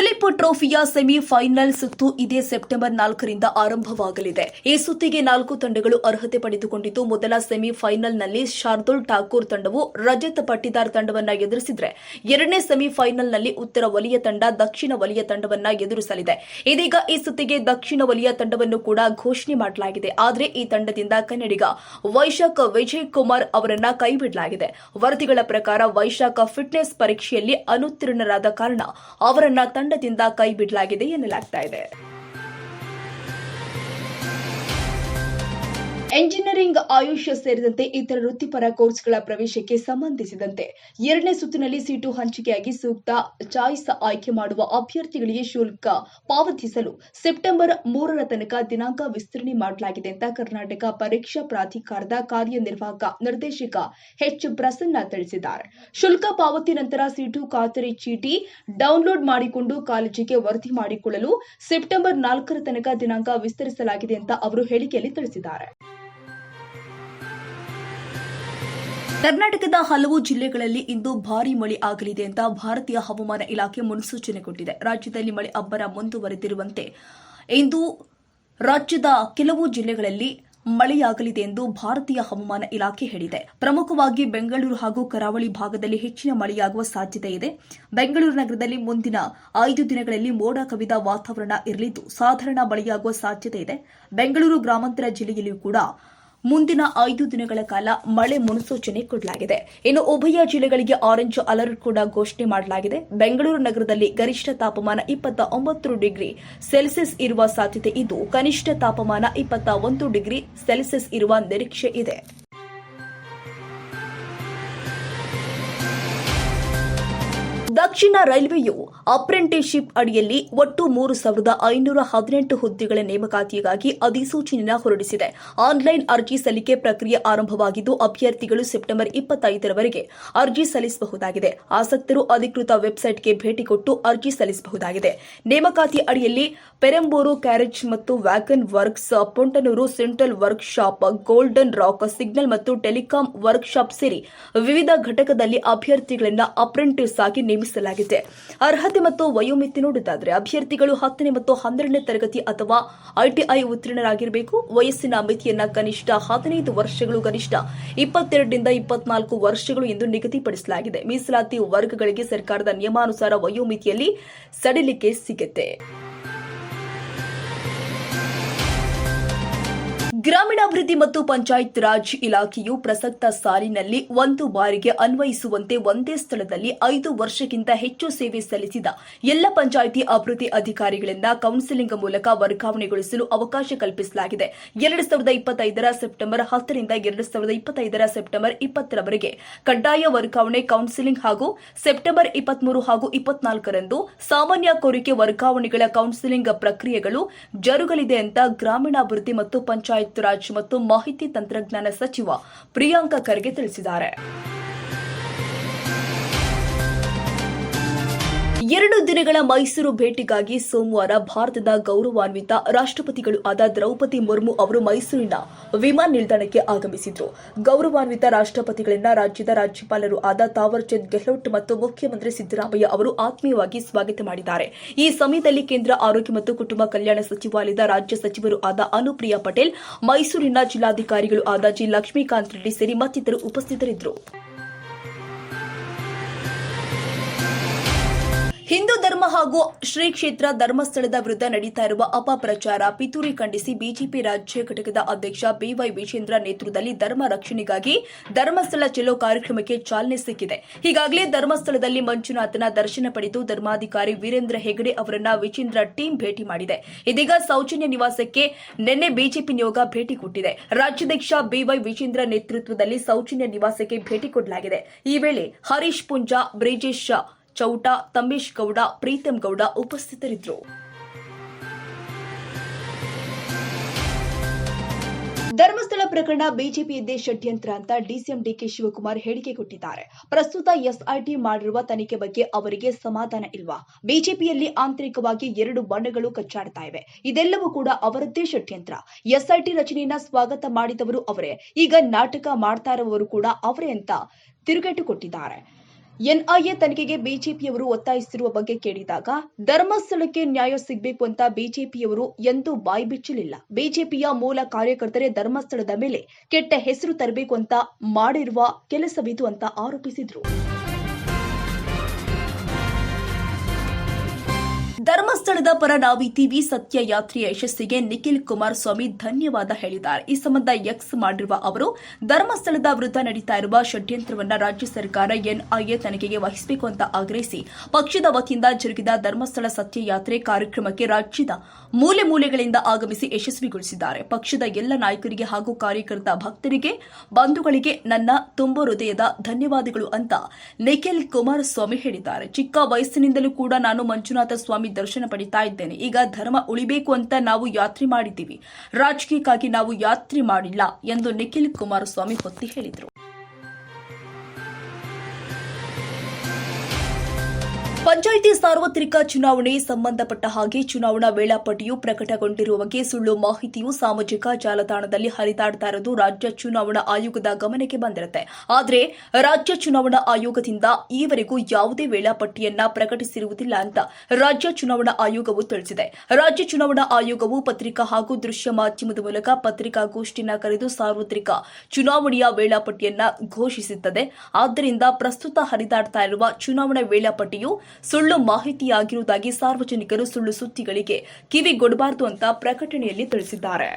Duleep ಟ್ರೋಫಿಯ semifinal ಸುತ್ತು ಇದೇ September ನಾಲ್ಕರಿಂದ ಆರಂಭವಾಗಲಿದೆ. ಈ ಸುತ್ತಿಗೆ ನಾಲ್ಕು ತಂಡಗಳು ಅರ್ಹತೆ ಪಡೆದುಕೊಂಡಿದ್ದು, ಮೊದಲ ಸೆಮಿಫೈನಲ್ನಲ್ಲಿ ಶಾರ್ದುಲ್ ಠಾಕೂರ್ ತಂಡವು ರಜತ್ ಪಟ್ಟಿದಾರ್ ತಂಡವನ್ನು ಎದುರಿಸಿದ್ರೆ, ಎರಡನೇ ಸೆಮಿಫೈನಲ್ನಲ್ಲಿ ಉತ್ತರ ವಲಯ ತಂಡ ದಕ್ಷಿಣ ವಲಯ ತಂಡವನ್ನ ಎದುರಿಸಲಿದೆ. ಇದೀಗ ಈ ಸುತ್ತಿಗೆ ದಕ್ಷಿಣ ವಲಯ ತಂಡವನ್ನು ಕೂಡ ಘೋಷಣೆ ಮಾಡಲಾಗಿದೆ. ಆದರೆ ಈ ತಂಡದಿಂದ ಕನ್ನಡಿಗ ವೈಶಾಖ ವಿಜಯ್ ಕುಮಾರ್ ಅವರನ್ನ ಕೈಬಿಡಲಾಗಿದೆ. ವರದಿಗಳ ಪ್ರಕಾರ ವೈಶಾಖ ಫಿಟ್ನೆಸ್ ಪರೀಕ್ಷೆಯಲ್ಲಿ ಅನುತ್ತೀರ್ಣರಾದ ಕಾರಣ ಅವರನ್ನ ತಂಡದಿಂದ ಕೈಬಿಡಲಾಗಿದೆ ಎನ್ನಲಾಗ್ತಾ ಇದೆ. ಎಂಜಿನಿಯರಿಂಗ್ ಆಯುಷ್ ಸೇರಿದಂತೆ ಇತರ ವೃತ್ತಿಪರ ಕೋರ್ಸ್ಗಳ ಪ್ರವೇಶಕ್ಕೆ ಸಂಬಂಧಿಸಿದಂತೆ ಎರಡನೇ ಸುತ್ತಿನಲ್ಲಿ ಸೀಟು ಹಂಚಿಕೆಯಾಗಿ ಸೂಕ್ತ ಚಾಯ್ಸ್ ಆಯ್ಕೆ ಮಾಡುವ ಅಭ್ಯರ್ಥಿಗಳಿಗೆ ಶುಲ್ಕ ಪಾವತಿಸಲು ಸೆಪ್ಟೆಂಬರ್ ಮೂರರ ತನಕ ದಿನಾಂಕ ವಿಸ್ತರಣೆ ಮಾಡಲಾಗಿದೆ ಅಂತ ಕರ್ನಾಟಕ ಪರೀಕ್ಷಾ ಪ್ರಾಧಿಕಾರದ ಕಾರ್ಯನಿರ್ವಾಹಕ ನಿರ್ದೇಶಕ ಎಚ್ ಪ್ರಸನ್ನ ತಿಳಿಸಿದ್ದಾರೆ. ಶುಲ್ಕ ಪಾವತಿ ನಂತರ ಸೀಟು ಖಾತರಿ ಚೀಟಿ ಡೌನ್ಲೋಡ್ ಮಾಡಿಕೊಂಡು ಕಾಲೇಜಿಗೆ ವರದಿ ಮಾಡಿಕೊಳ್ಳಲು ಸೆಪ್ಟೆಂಬರ್ ನಾಲ್ಕರ ತನಕ ದಿನಾಂಕ ವಿಸ್ತರಿಸಲಾಗಿದೆ ಅಂತ ಅವರು ಹೇಳಿಕೆಯಲ್ಲಿ ತಿಳಿಸಿದ್ದಾರೆ. ಕರ್ನಾಟಕದ ಹಲವು ಜಿಲ್ಲೆಗಳಲ್ಲಿ ಇಂದು ಭಾರೀ ಮಳೆ ಆಗಲಿದೆ ಅಂತ ಭಾರತೀಯ ಹವಾಮಾನ ಇಲಾಖೆ ಮುನ್ಸೂಚನೆ ಕೊಟ್ಟಿದೆ. ರಾಜ್ಯದಲ್ಲಿ ಮಳೆ ಅಬ್ಬರ ಮುಂದುವರೆದಿರುವಂತೆ ಇಂದು ರಾಜ್ಯದ ಕೆಲವು ಜಿಲ್ಲೆಗಳಲ್ಲಿ ಮಳೆಯಾಗಲಿದೆ ಎಂದು ಭಾರತೀಯ ಹವಾಮಾನ ಇಲಾಖೆ ಹೇಳಿದೆ. ಪ್ರಮುಖವಾಗಿ ಬೆಂಗಳೂರು ಹಾಗೂ ಕರಾವಳಿ ಭಾಗದಲ್ಲಿ ಹೆಚ್ಚಿನ ಮಳೆಯಾಗುವ ಸಾಧ್ಯತೆ ಇದೆ. ಬೆಂಗಳೂರು ನಗರದಲ್ಲಿ ಮುಂದಿನ ಐದು ದಿನಗಳಲ್ಲಿ ಮೋಡ ಕವಿದ ವಾತಾವರಣ ಇರಲಿದ್ದು, ಸಾಧಾರಣ ಮಳೆಯಾಗುವ ಸಾಧ್ಯತೆ ಇದೆ. ಬೆಂಗಳೂರು ಗ್ರಾಮಾಂತರ ಜಿಲ್ಲೆಯಲ್ಲಿಯೂ ಕೂಡ ಮುಂದಿನ ಐದು ದಿನಗಳ ಕಾಲ ಮಳೆ ಮುನ್ಸೂಚನೆ ಕೊಡಲಾಗಿದೆ. ಇನ್ನು ಉಭಯ ಜಿಲ್ಲೆಗಳಿಗೆ ಆರೆಂಜ್ ಅಲರ್ಟ್ ಕೂಡ ಘೋಷಣೆ ಮಾಡಲಾಗಿದೆ. ಬೆಂಗಳೂರು ನಗರದಲ್ಲಿ ಗರಿಷ್ಠ ತಾಪಮಾನ ಇಪ್ಪತ್ತ ಒಂಬತ್ತು ಡಿಗ್ರಿ ಸೆಲ್ಸಿಯಸ್ ಇರುವ ಸಾಧ್ಯತೆ ಇದ್ದು, ಕನಿಷ್ಠ ತಾಪಮಾನ ಇಪ್ಪತ್ತ ಒಂದು ಡಿಗ್ರಿ ಸೆಲ್ಸಿಯಸ್ ಇರುವ ನಿರೀಕ್ಷೆ ಇದೆ. ದಕ್ಷಿಣ ರೈಲ್ವೆಯು ಅಪ್ರೆಂಟಿಸ್ಶಿಪ್ ಅಡಿಯಲ್ಲಿ ಒಟ್ಟು ಮೂರು ಸಾವಿರದ ಐನೂರ ಹದಿನೆಂಟು ಹುದ್ದೆಗಳ ನೇಮಕಾತಿಗಾಗಿ ಅಧಿಸೂಚನೆಯನ್ನು ಹೊರಡಿಸಿದೆ. ಆನ್ಲೈನ್ ಅರ್ಜಿ ಸಲ್ಲಿಕೆ ಪ್ರಕ್ರಿಯೆ ಆರಂಭವಾಗಿದ್ದು, ಅಭ್ಯರ್ಥಿಗಳು ಸೆಪ್ಟೆಂಬರ್ ಇಪ್ಪತ್ತೈದರವರೆಗೆ ಅರ್ಜಿ ಸಲ್ಲಿಸಬಹುದಾಗಿದೆ. ಆಸಕ್ತರು ಅಧಿಕೃತ ವೆಬ್ಸೈಟ್ಗೆ ಭೇಟಿ ಕೊಟ್ಟು ಅರ್ಜಿ ಸಲ್ಲಿಸಬಹುದಾಗಿದೆ. ನೇಮಕಾತಿ ಅಡಿಯಲ್ಲಿ ಪೆರಂಬೂರು ಕ್ಯಾರೇಜ್ ಮತ್ತು wagon works, Pontanuru central workshop, golden rock, signal ಮತ್ತು ಟೆಲಿಕಾಂ ವರ್ಕ್ಶಾಪ್ ಸೇರಿ ವಿವಿಧ ಘಟಕದಲ್ಲಿ ಅಭ್ಯರ್ಥಿಗಳನ್ನು ಅಪ್ರೆಂಟಿಸ್ ಆಗಿ ನೇಮಿಸಲಾಗಿದೆ ಅರ್ಹತೆ ಮತ್ತು ವಯೋಮಿತಿ ನೋಡುವುದಾದರೆ ಅಭ್ಯರ್ಥಿಗಳು ಹತ್ತನೇ ಮತ್ತು ಹನ್ನೆರಡನೇ ತರಗತಿ ಅಥವಾ ಐಟಿಐ ಉತ್ತೀರ್ಣರಾಗಿರಬೇಕು. ವಯಸ್ಸಿನ ಮಿತಿಯನ್ನ ಕನಿಷ್ಠ ಹದಿನೈದು ವರ್ಷಗಳು ಗರಿಷ್ಠ ಇಪ್ಪತ್ತೆರಡರಿಂದ ಇಪ್ಪತ್ನಾಲ್ಕು ವರ್ಷಗಳು ಎಂದು ನಿಗದಿಪಡಿಸಲಾಗಿದೆ. ಮೀಸಲಾತಿ ವರ್ಗಗಳಿಗೆ ಸರ್ಕಾರದ ನಿಯಮಾನುಸಾರ ವಯೋಮಿತಿಯಲ್ಲಿ ಸಡಿಲಿಕೆ ಸಿಗುತ್ತೆ. ಗ್ರಾಮೀಣಾಭಿವೃದ್ಧಿ ಮತ್ತು ಪಂಚಾಯತ್ ರಾಜ್ ಇಲಾಖೆಯು ಪ್ರಸಕ್ತ ಸಾಲಿನಲ್ಲಿ ಒಂದು ಬಾರಿಗೆ ಅನ್ವಯಿಸುವಂತೆ ಒಂದೇ ಸ್ಥಳದಲ್ಲಿ ಐದು ವರ್ಷಕ್ಕಿಂತ ಹೆಚ್ಚು ಸೇವೆ ಸಲ್ಲಿಸಿದ ಎಲ್ಲ ಪಂಚಾಯಿತಿ ಅಭಿವೃದ್ಧಿ ಅಧಿಕಾರಿಗಳಿಂದ ಕೌನ್ಸಿಲಿಂಗ್ ಮೂಲಕ ವರ್ಗಾವಣೆಗೊಳಿಸಲು ಅವಕಾಶ ಕಲ್ಪಿಸಲಾಗಿದೆ. ಎರಡು ಸಾವಿರದ ಇಪ್ಪತ್ತೈದರ ಸೆಪ್ಟೆಂಬರ್ ಹತ್ತರಿಂದ ಎರಡು ಸಾವಿರದ ಇಪ್ಪತ್ತೈದರ ಸೆಪ್ಟೆಂಬರ್ ಇಪ್ಪತ್ತರವರೆಗೆ ಕಡ್ಡಾಯ ವರ್ಗಾವಣೆ ಕೌನ್ಸಿಲಿಂಗ್ ಹಾಗೂ ಸೆಪ್ಟೆಂಬರ್ ಇಪ್ಪತ್ಮೂರು ಹಾಗೂ ಇಪ್ಪತ್ನಾಲ್ಕರಂದು ಸಾಮಾನ್ಯ ಕೋರಿಕೆ ವರ್ಗಾವಣೆಗಳ ಕೌನ್ಸಿಲಿಂಗ್ ಪ್ರಕ್ರಿಯೆಗಳು ಜರುಗಲಿದೆ ಅಂತ ಗ್ರಾಮೀಣಾಭಿವೃದ್ಧಿ ಮತ್ತು ಪಂಚಾಯತ್ ರಾಜ್ ಮತ್ತು ಮಾಹಿತಿ ತಂತ್ರಜ್ಞಾನ ಸಚಿವ ಪ್ರಿಯಾಂಕ ಖರ್ಗೆ ತಿಳಿಸಿದ್ದಾರೆ. ಎರಡು ದಿನಗಳ ಮೈಸೂರು ಭೇಟಿಗಾಗಿ ಸೋಮವಾರ ಭಾರತದ ಗೌರವಾನ್ವಿತ ರಾಷ್ಟ್ರಪತಿಗಳು ಆದ ದ್ರೌಪದಿ ಮುರ್ಮು ಅವರು ಮೈಸೂರಿನ ವಿಮಾನ ನಿಲ್ದಾಣಕ್ಕೆ ಆಗಮಿಸಿದ್ರು. ಗೌರವಾನ್ವಿತ ರಾಷ್ಟ್ರಪತಿಗಳನ್ನ ರಾಜ್ಯದ ರಾಜ್ಯಪಾಲರು ಆದ ತಾವರ್ಚಂದ್ ಗೆಹ್ಲೋಟ್ ಮತ್ತು ಮುಖ್ಯಮಂತ್ರಿ ಸಿದ್ದರಾಮಯ್ಯ ಅವರು ಆತ್ಮೀಯವಾಗಿ ಸ್ವಾಗತ ಮಾಡಿದ್ದಾರೆ. ಈ ಸಮಯದಲ್ಲಿ ಕೇಂದ್ರ ಆರೋಗ್ಯ ಮತ್ತು ಕುಟುಂಬ ಕಲ್ಯಾಣ ಸಚಿವಾಲಯದ ರಾಜ್ಯ ಸಚಿವರು ಆದ ಅನುಪ್ರಿಯಾ ಪಟೇಲ್ ಮೈಸೂರಿನ ಜಿಲ್ಲಾಧಿಕಾರಿಗಳು ಆದ ಜಿ ಲಕ್ಷ್ಮೀಕಾಂತ್ ರೆಡ್ಡಿ ಸೇರಿ ಮತ್ತಿತರರು ಉಪಸ್ಥಿತರಿದ್ದರು. ಹಿಂದೂ ಧರ್ಮ ಹಾಗೂ ಶ್ರೀ ಕ್ಷೇತ್ರ ಧರ್ಮಸ್ಥಳದ ವಿರುದ್ಧ ನಡೀತಾ ಇರುವ ಅಪಪ್ರಚಾರ ಪಿತೂರಿ ಖಂಡಿಸಿ ಬಿಜೆಪಿ ರಾಜ್ಯ ಘಟಕದ ಅಧ್ಯಕ್ಷ ಬಿವೈ ವಿಜೇಂದ್ರ ನೇತೃತ್ವದಲ್ಲಿ ಧರ್ಮ ರಕ್ಷಣೆಗಾಗಿ ಧರ್ಮಸ್ಥಳ ಚೆಲೋ ಕಾರ್ಯಕ್ರಮಕ್ಕೆ ಚಾಲನೆ ಸಿಕ್ಕಿದೆ. ಈಗಾಗಲೇ ಧರ್ಮಸ್ಥಳದಲ್ಲಿ ಮಂಜುನಾಥನ ದರ್ಶನ ಪಡೆದು ಧರ್ಮಾಧಿಕಾರಿ ವೀರೇಂದ್ರ ಹೆಗಡೆ ಅವರನ್ನ ವಿಜೇಂದ್ರ ಟೀಂ ಭೇಟಿ ಮಾಡಿದೆ. ಇದೀಗ ಸೌಜನ್ಯ ನಿವಾಸಕ್ಕೆ ನಿನ್ನೆ ಬಿಜೆಪಿ ನಿಯೋಗ ಭೇಟಿ ಕೊಟ್ಟಿದೆ. ರಾಜ್ಯಾಧ್ಯಕ್ಷ ಬಿವೈ ವಿಜೇಂದ್ರ ನೇತೃತ್ವದಲ್ಲಿ ಸೌಜನ್ಯ ನಿವಾಸಕ್ಕೆ ಭೇಟಿ ಕೊಡಲಾಗಿದೆ. ಈ ವೇಳೆ ಹರೀಶ್ ಪುಂಜಾ, ಬ್ರಿಜೇಶ್ ಚೌಟ ತಮ್ಮೇಶ್ ಗೌಡ ಪ್ರೀತಮ್ ಗೌಡ ಉಪಸ್ಥಿತರಿದ್ದರು. ಧರ್ಮಸ್ಥಳ ಪ್ರಕರಣ ಬಿಜೆಪಿಯದ್ದೇ ಷಡ್ಯಂತ್ರ ಅಂತ ಡಿಸಿಎಂ ಡಿಕೆ ಶಿವಕುಮಾರ್ ಹೇಳಿಕೆ ಕೊಟ್ಟಿದ್ದಾರೆ. ಪ್ರಸ್ತುತ ಎಸ್ಐಟಿ ಮಾಡಿರುವ ತನಿಖೆ ಬಗ್ಗೆ ಅವರಿಗೆ ಸಮಾಧಾನ ಇಲ್ವಾ? ಬಿಜೆಪಿಯಲ್ಲಿ ಆಂತರಿಕವಾಗಿ ಎರಡು ಬಣ್ಣಗಳು ಕಚ್ಚಾಡ್ತಾ ಇವೆ. ಇದೆಲ್ಲವೂ ಕೂಡ ಅವರದ್ದೇ ಷಡ್ಯಂತ್ರ. ಎಸ್ಐಟಿ ರಚನೆಯನ್ನ ಸ್ವಾಗತ ಮಾಡಿದವರು ಅವರೇ. ಈಗ ನಾಟಕ ಮಾಡ್ತಾ ಇರುವವರು ಕೂಡ ಅವರೇ ಅಂತ ತಿರುಗೇಟು ಕೊಟ್ಟಿದ್ದಾರೆ. ಎನ್ಐಎ ತನಿಖೆಗೆ ಬಿಜೆಪಿಯವರು ಒತ್ತಾಯಿಸಿರುವ ಬಗ್ಗೆ ಕೇಳಿದಾಗ ಧರ್ಮಸ್ಥಳಕ್ಕೆ ನ್ಯಾಯ ಸಿಗಬೇಕು ಅಂತ ಬಿಜೆಪಿಯವರು ಎಂದೂ ಬಾಯಿ ಬಿಚ್ಚಲಿಲ್ಲ. ಬಿಜೆಪಿಯ ಮೂಲ ಕಾರ್ಯಕರ್ತರೇ ಧರ್ಮಸ್ಥಳದ ಮೇಲೆ ಕೆಟ್ಟ ಹೆಸರು ತರಬೇಕು ಅಂತ ಮಾಡಿರುವ ಕೆಲಸವಿದು ಅಂತ ಆರೋಪಿಸಿದ್ರು. ಧರ್ಮಸ್ಥಳದ ಪರ ನಾವಿದ್ದೀವಿ ಸತ್ಯ ಯಾತ್ರೆಯ ಯಶಸ್ಸಿಗೆ ನಿಖಿಲ್ ಕುಮಾರಸ್ವಾಮಿ ಧನ್ಯವಾದ ಹೇಳಿದ್ದಾರೆ. ಈ ಸಂಬಂಧ ಎಕ್ಸ್ ಮಾಡಿರುವ ಅವರು, ಧರ್ಮಸ್ಥಳದ ವಿರುದ್ಧ ನಡೀತಾ ಇರುವ ಷಡ್ಯಂತ್ರವನ್ನ ರಾಜ್ಯ ಸರ್ಕಾರ ಎನ್ಐಎ ತನಿಖೆಗೆ ವಹಿಸಬೇಕು ಅಂತ ಆಗ್ರಹಿಸಿ, ಪಕ್ಷದ ವತಿಯಿಂದ ಜರುಗಿದ ಧರ್ಮಸ್ಥಳ ಸತ್ಯ ಯಾತ್ರೆ ಕಾರ್ಯಕ್ರಮಕ್ಕೆ ರಾಜ್ಯದ ಮೂಲೆ ಮೂಲೆಗಳಿಂದ ಆಗಮಿಸಿ ಯಶಸ್ವಿಗೊಳಿಸಿದ್ದಾರೆ. ಪಕ್ಷದ ಎಲ್ಲ ನಾಯಕರಿಗೆ ಹಾಗೂ ಕಾರ್ಯಕರ್ತ ಭಕ್ತರಿಗೆ, ಬಂಧುಗಳಿಗೆ ನನ್ನ ತುಂಬ ಹೃದಯದ ಧನ್ಯವಾದಗಳು ಅಂತ ನಿಖಿಲ್ ಕುಮಾರಸ್ವಾಮಿ ಹೇಳಿದ್ದಾರೆ. ಚಿಕ್ಕ ವಯಸ್ಸಿನಿಂದಲೂ ಕೂಡ ನಾನು ಮಂಜುನಾಥ ಸ್ವಾಮಿ ದರ್ಶನ ಪಡಿತಾ ಇದ್ದೇನೆ. ಈಗ ಧರ್ಮ ಉಳಿಬೇಕು ಅಂತ ನಾವು ಯಾತ್ರೆ ಮಾಡಿದ್ದೀವಿ. ರಾಜಕೀಯಕ್ಕಾಗಿ ನಾವು ಯಾತ್ರೆ ಮಾಡಿಲ್ಲ ಎಂದು ನಿಖಿಲ್ ಕುಮಾರಸ್ವಾಮಿ ಹೊತ್ತಿ ಹೇಳಿದರು. ಪಂಚಾಯಿತಿ ಸಾರ್ವತ್ರಿಕ ಚುನಾವಣೆ ಸಂಬಂಧಪಟ್ಟ ಹಾಗೆ ಚುನಾವಣಾ ವೇಳಾಪಟ್ಟಿಯು ಪ್ರಕಟಗೊಂಡಿರುವ ಬಗ್ಗೆ ಸುಳ್ಳು ಮಾಹಿತಿಯು ಸಾಮಾಜಿಕ ಜಾಲತಾಣದಲ್ಲಿ ಹರಿದಾಡ್ತಾ ಇರೋದು ರಾಜ್ಯ ಚುನಾವಣಾ ಆಯೋಗದ ಗಮನಕ್ಕೆ ಬಂದಿರುತ್ತೆ. ಆದರೆ ರಾಜ್ಯ ಚುನಾವಣಾ ಆಯೋಗದಿಂದ ಈವರೆಗೂ ಯಾವುದೇ ವೇಳಾಪಟ್ಟಿಯನ್ನ ಪ್ರಕಟಿಸಿರುವುದಿಲ್ಲ ಅಂತ ರಾಜ್ಯ ಚುನಾವಣಾ ಆಯೋಗವು ತಿಳಿಸಿದೆ. ರಾಜ್ಯ ಚುನಾವಣಾ ಆಯೋಗವು ಪತ್ರಿಕಾ ಹಾಗೂ ದೃಶ್ಯ ಮಾಧ್ಯಮದ ಮೂಲಕ ಪತ್ರಿಕಾಗೋಷ್ಠಿನ ಕರೆದು ಸಾರ್ವತ್ರಿಕ ಚುನಾವಣೆಯ ವೇಳಾಪಟ್ಟಿಯನ್ನ ಘೋಷಿಸುತ್ತದೆ. ಆದ್ದರಿಂದ ಪ್ರಸ್ತುತ ಹರಿದಾಡ್ತಾ ಇರುವ ಚುನಾವಣಾ ವೇಳಾಪಟ್ಟಿಯು ಸುಳ್ಳು ಮಾಹಿತಿಯಾಗಿರುವುದಾಗಿ ಸಾರ್ವಜನಿಕರು ಸುಳ್ಳು ಸುದ್ದಿಗಳಿಗೆ ಕಿವಿಗೊಡಬಾರದು ಅಂತ ಪ್ರಕಟಣೆಯಲ್ಲಿ ತಿಳಿಸಿದ್ದಾರೆ.